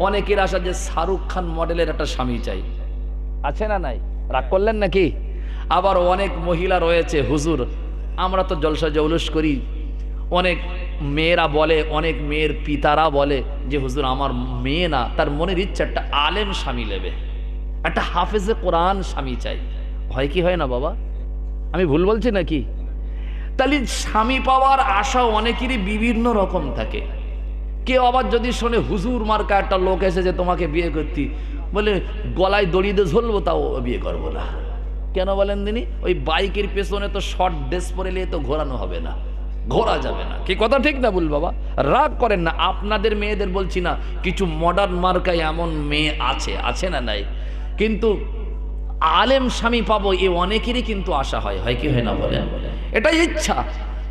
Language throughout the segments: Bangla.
অনেকের আশা যে শাহরুখ খান মডেলের একটা স্বামী চাই। আছে না নাই? রাগ করলেন নাকি? আবার অনেক মহিলা রয়েছে, হুজুর, আমরা তো জলসা জৌলুস করি। অনেক মেয়েরা বলে, অনেক মেয়ের পিতারা বলে যে, হুজুর, আমার মেয়ে না, তার মনের ইচ্ছা একটা আলেম স্বামী নেবে। একটা হাফেজে কোরআন স্বামী চাই। হয় কি হয় না বাবা? আমি ভুল বলছি নাকি? তাহলে স্বামী পাওয়ার আশা অনেকেরই বিভিন্ন রকম থাকে। কেউ আবার যদি শোনে, হুজুর মার্কা একটা লোক এসেছে, তোমাকে বিয়ে করতি। বলে, গলায় দড়ি দিয়ে ঝুলবো, তাও বিয়ে করব না। কেন বলেন তিনি? ওই বাইকের পেছনে তো শর্ট ড্রেস পরে নিয়ে তো ঘোরানো হবে না। ঘোরা যাবে না। কি কথা ঠিক না বল বাবা? রাগ করেন না। আপনাদের মেয়েদের বলছি না, কিছু মডার্ন মার্কায় এমন মেয়ে আছে আছে না নাই? কিন্তু আলেম স্বামী পাবো, এ অনেকেরই কিন্তু আশা হয়। হয় কি, হয় না বলেন? এটাই ইচ্ছা।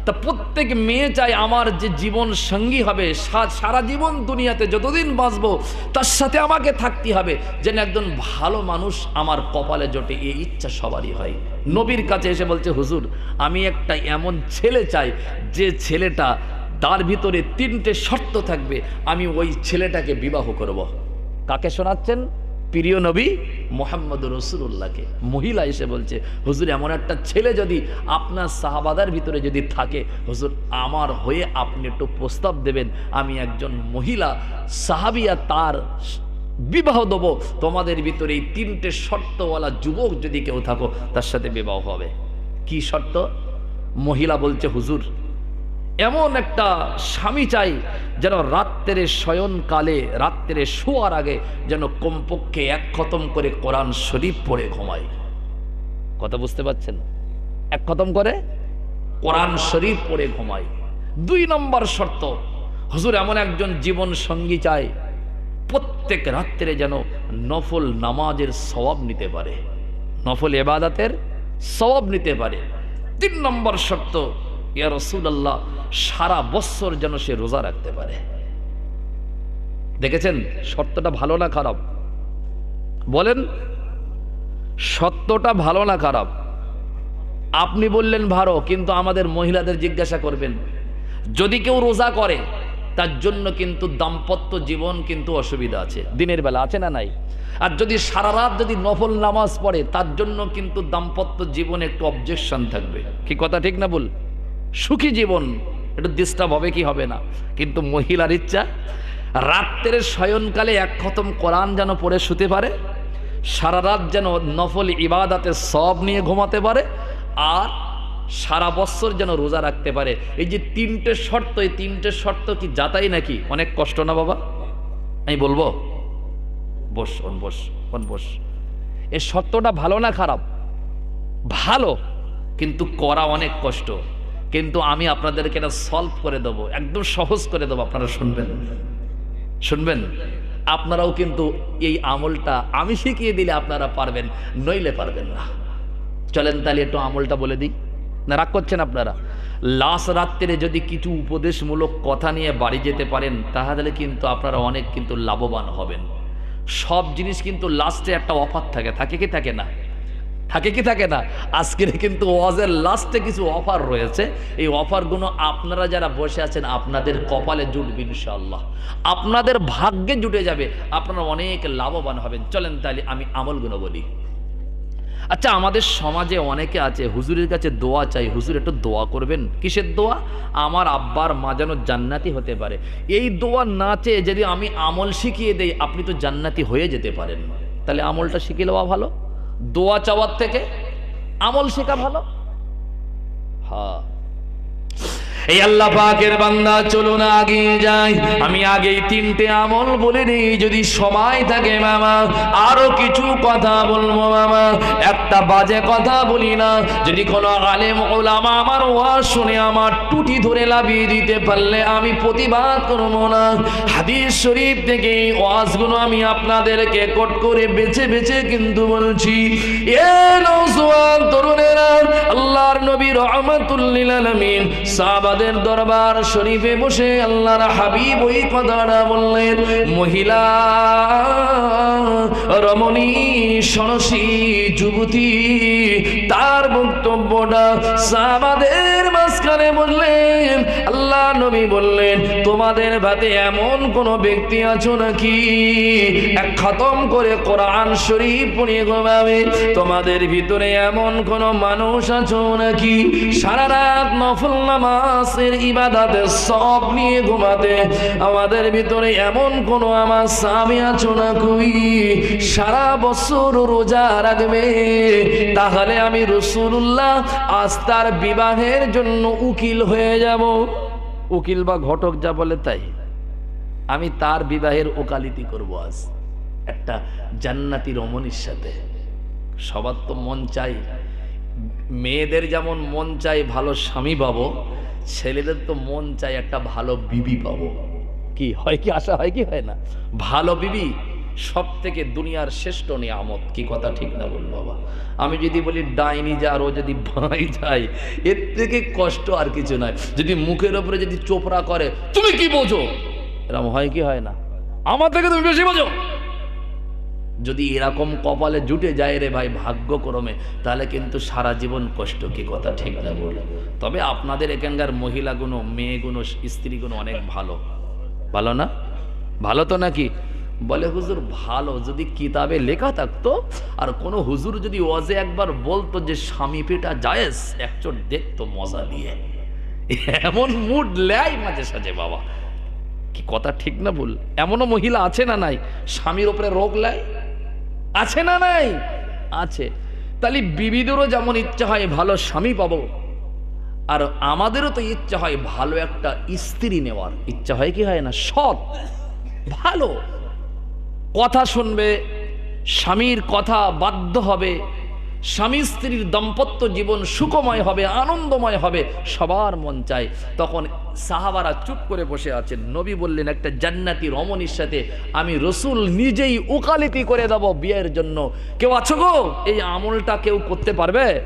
তা প্রত্যেক মেয়ে চাই আমার যে জীবন সঙ্গী হবে সারা জীবন দুনিয়াতে যতদিন বাঁচবো, তার সাথে আমাকে থাকতে হবে। যেন একজন ভালো মানুষ আমার কপালে জোটে, এই ইচ্ছা সবারই হয়। নবীর কাছে এসে বলছে, হুজুর, আমি একটা এমন ছেলে চাই, যে ছেলেটা তার ভিতরে তিনটে শর্ত থাকবে, আমি ওই ছেলেটাকে বিবাহ করব। কাকে শোনাচ্ছেন? প্রিয় নবী মোহাম্মদ রসুল্লাহকে মহিলা এসে বলছে, হুজুর, এমন একটা ছেলে যদি আপনার সাহাবাদার ভিতরে যদি থাকে, হুজুর, আমার হয়ে আপনি একটু প্রস্তাব দেবেন, আমি একজন মহিলা সাহাবিয়া তার বিবাহ দেব, তোমাদের ভিতরে এই তিনটে শর্তওয়ালা যুবক যদি কেউ থাকো, তার সাথে বিবাহ হবে। কি শর্ত? মহিলা বলছে, হুজুর এমন একটা স্বামী চাই যেন রাত্রে শয়নকালে, রাত্রের শোয়ার আগে যেন কমপক্ষে এক খতম করে কোরআন শরীফ পড়ে ঘুমায়। কথা বুঝতে পারছেন? এক খতম করে কোরআন শরীফ পড়ে ঘুমায়। দুই নম্বর শর্ত, হুজুর এমন একজন জীবন সঙ্গী চাই, প্রত্যেক রাত্রে যেন নফল নামাজের সওয়াব নিতে পারে। নফল এবাদাতের সওয়াব নিতে পারে। তিন নম্বর শর্ত, ইয়া রসুলাল্লাহ সারা বৎসর যেন সে রোজা রাখতে পারে। দেখেছেন শর্তটা ভালো না খারাপ? বলেন, সত্যটা ভালো না খারাপ? আপনি বললেন ভালো, কিন্তু আমাদের মহিলাদের জিজ্ঞাসা করবেন। যদি কেউ রোজা করে, তার জন্য কিন্তু দাম্পত্য জীবন কিন্তু অসুবিধা আছে। দিনের বেলা আছে না নাই? আর যদি সারা রাত যদি নফল নামাজ পড়ে, তার জন্য কিন্তু দাম্পত্য জীবনে একটু অবজেকশন থাকবে। কি কথা, ঠিক না বল সুখী জীবন একটু ডিস্টার্ব হবে কি হবে না। কিন্তু মহিলার ইচ্ছা, রাত্রের শয়নকালে এক খতম কোরআন যেন পড়ে শুতে পারে, সারা রাত যেন নফল ইবাদাতে সব নিয়ে ঘুমাতে পারে, আর সারা বছর যেন রোজা রাখতে পারে। এই যে তিনটে শর্ত, এই তিনটে শর্ত কি যাতাই নাকি? অনেক কষ্ট না বাবা? আমি বলব, বস, অন বস অন বস। এই শর্তটা ভালো না খারাপ? ভালো, কিন্তু করা অনেক কষ্ট। কিন্তু আমি আপনাদেরকে এটা সলভ করে দেবো, একদম সহজ করে দেবো, আপনারা শুনবেন। শুনবেন? আপনারাও কিন্তু এই আমলটা আমি শিখিয়ে দিলে আপনারা পারবেন, নইলে পারবেন না। চলেন তাহলে একটু আমলটা বলে দিই। না, রাগ করছেন আপনারা? লাস্ট রাত্রে যদি কিছু উপদেশমূলক কথা নিয়ে বাড়ি যেতে পারেন, তাহলে কিন্তু আপনারা অনেক কিন্তু লাভবান হবেন। সব জিনিস কিন্তু লাস্টে একটা অফার থাকে থাকে কি থাকে না? থাকে কি থাকে না। আজকের কিন্তু ওয়াজের লাস্টে কিছু অফার রয়েছে। এই অফারগুলো আপনারা যারা বসে আছেন, আপনাদের কপালে জুটবে ইনশাআল্লাহ। আপনাদের ভাগ্যে জুটে যাবে। আপনারা অনেক লাভবান হবেন। চলেন তাহলে আমি আমলগুলো বলি। আচ্ছা আমাদের সমাজে অনেকে আছে, হুজুরের কাছে দোয়া চাই। হুজুর, একটু দোয়া করবেন? কিসের দোয়া? আমার আব্বার মা যেন জান্নাতি হতে পারে। এই দোয়া না চেয়ে যদি আমি আমল শিখিয়ে দেই, আপনি তো জান্নাতি হয়ে যেতে পারেন। তাহলে আমলটা শিখিয়ে নেওয়া ভালো। দোয়া চাওয়ার থেকে আমল শেখা ভালো? হ্যাঁ। এই আল্লাহ পাকের বান্দা, চলুন আগে যাই। আমি আগেই তিনটে আমল বলে নেই, যদি সময় থাকে মামা, আরও কিছু কথা বলব মামা। একটা বাজে কথা বলি না, যদি কোনো আলেম ওলামা আমার ওয়াজ শুনে আমার টুটি ধরে লাভিয়ে দিতে পারলে আমি প্রতিবাদ করব না। হাদিস শরীফ থেকে ওয়াজগুলো আমি আপনাদেরকে কট করে বেছে বেছে কিন্তু বলছি, এ নওজোয়ান তরুণেরা, আল্লাহর নবী রহমাতুল্লিল আলামিন সাহাবাদের আমাদের দরবার শরীফে বসে আল্লাহর হাবিব ওই কথাটা বললেন, মহিলা, রমণী সরসী যুবতী, তার বক্তব্যটা সাবাদের মাঝখানে বললেন নবী বললেন, তোমাদের ভাতে এমন কোন ব্যক্তি আছো নাকি? এক খতম করে কোরআন শরীফ পড়িয়ে ঘুমাবে। তোমাদের ভিতরে এমন কোন মানুষ আছো নাকি? সারা রাত নফল নামাজের ইবাদাতে সব নিয়ে ঘুমাতে। আমাদের ভিতরে এমন কোন আমার স্বামী আছো না কই? সারা বছর রোজা রাখবে। তাহলে আমি রসুল্লাহ আজ তার বিবাহের জন্য উকিল হয়ে যাব। উকিল বা ঘটক যা বলে তাই। আমি তার বিবাহের ওকালিতি করব আজ। একটা জান্নাতি রমণীর সাথে। সবার তো মন চাই। মেয়েদের যেমন মন চাই ভালো স্বামী পাবো, ছেলেদের তো মন চাই একটা ভালো বিবি পাবো। কি, হয় কি আশা, হয় কি হয় না? ভালো বিবি সব থেকে দুনিয়ার শ্রেষ্ঠ নিয়ামত। কি কথা ঠিক না বল বাবা? আমি যদি বলি, ডাইনি যা, আর ও যদি ভাই যায় এর থেকে কষ্ট আর কিছু নয় যদি মুখের ওপরে যদি চোপড়া করে, তুমি কি বোঝো? এরকম হয় কি হয় না? আমার থেকে তুমি বেশি বোঝো? যদি এরকম কপালে জুটে যায় রে ভাই ভাগ্যক্রমে, তাহলে কিন্তু সারা জীবন কষ্ট, কি কথা ঠিক না বল তবে আপনাদের এখানকার মহিলাগুলো মেয়েগুলো স্ত্রীগুলো অনেক ভালো। ভালো না? ভালো তো নাকি? বলে, হুজুর, ভালো, যদি কিতাবে লেখা থাকতো আর কোনো হুজুর যদি ওয়াজে একবার বলতো যে, স্বামী পেটা জায়েজ একচোট দেখতো মজা নিয়ে। এমন মুড লেয় মাঝে সাঝে, বাবা। কি কথা ঠিক না ভুল? এমনও মহিলা আছে না নাই? স্বামীর ওপরে রোগ লাই আছে না নাই? আছে। তাহলে বিবিদেরও যেমন ইচ্ছা হয়, ভালো স্বামী পাবো। আর আমাদেরও তো ইচ্ছা হয়, ভালো একটা স্ত্রী নেওয়ার। ইচ্ছা হয় কি হয় না? সৎ, ভালো। কথা শুনবে, স্বামীর কথা বাধ্য হবে, স্বামী স্ত্রীর দাম্পত্য জীবন সুখময় হবে, আনন্দময় হবে, সবার মন চায়। তখন সাহাবারা চুপ করে বসে আছেন। নবী বললেন, একটা জান্নাতি রমণীর সাথে আমি রসুল নিজেই উকালিতি করে দেব বিয়ের জন্য। কেউ আছো গো? এই আমলটা কেউ করতে পারবে?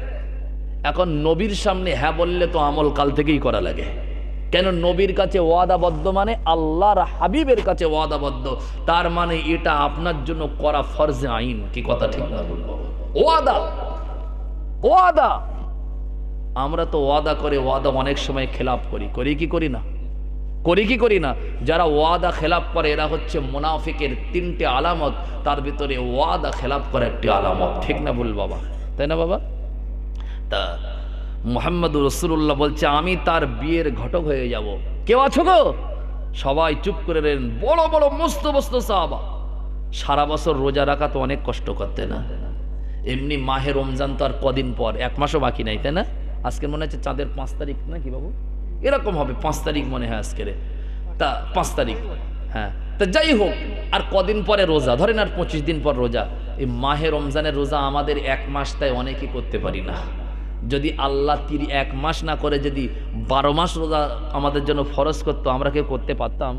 এখন নবীর সামনে হ্যাঁ বললে তো আমল কাল থেকেই করা লাগে। কেন নবীর কাছে ওয়াদাবদ্ধ মানে? আল্লাহর হাবিবের কাছে ওয়াদাবদ্ধ। তার মানে এটা আপনার জন্য করা ফরজে আইন। কি কথা ঠিক না ওয়াদা। ওয়াদা। আমরা তো ওয়াদা করে ওয়াদা অনেক সময় খেলাপ করি। করি কি করি না? করি কি করি না? যারা ওয়াদা খেলাপ করে, এরা হচ্ছে মুনাফিকের তিনটে আলামত। তার ভিতরে ওয়াদা খেলাপ করে একটি আলামত। ঠিক না বল বাবা? তাই না বাবা? তা মোহাম্মদ রসুল্লাহ বলছে, আমি তার বিয়ের ঘটক হয়ে যাব। কেউ আছো গো? সবাই চুপ করে রইলেন। বড় বড়, মস্ত মস্ত সাহাবা। সারা বছর রোজা রাখা তো অনেক কষ্ট করতে না? এমনি মাহে রমজান তো আর কদিন পর, এক মাসও বাকি নাই, তাই না? আজকের মনে হচ্ছে চাঁদের পাঁচ তারিখ নাকি বাবু? এরকম হবে, পাঁচ তারিখ মনে হয় আজকের তা পাঁচ তারিখ হ্যাঁ। তা যাই হোক, আর কদিন পরে রোজা? ধরেন আর পঁচিশ দিন পর রোজা। এই মাহে রমজানের রোজা আমাদের এক মাস, তাই অনেকেই করতে পারি না। যদি আল্লাহ তিরি এক মাস না করে যদি বারো মাস রোজা আমাদের জন্য ফরজ করতো, আমরা কেউ করতে পারতাম?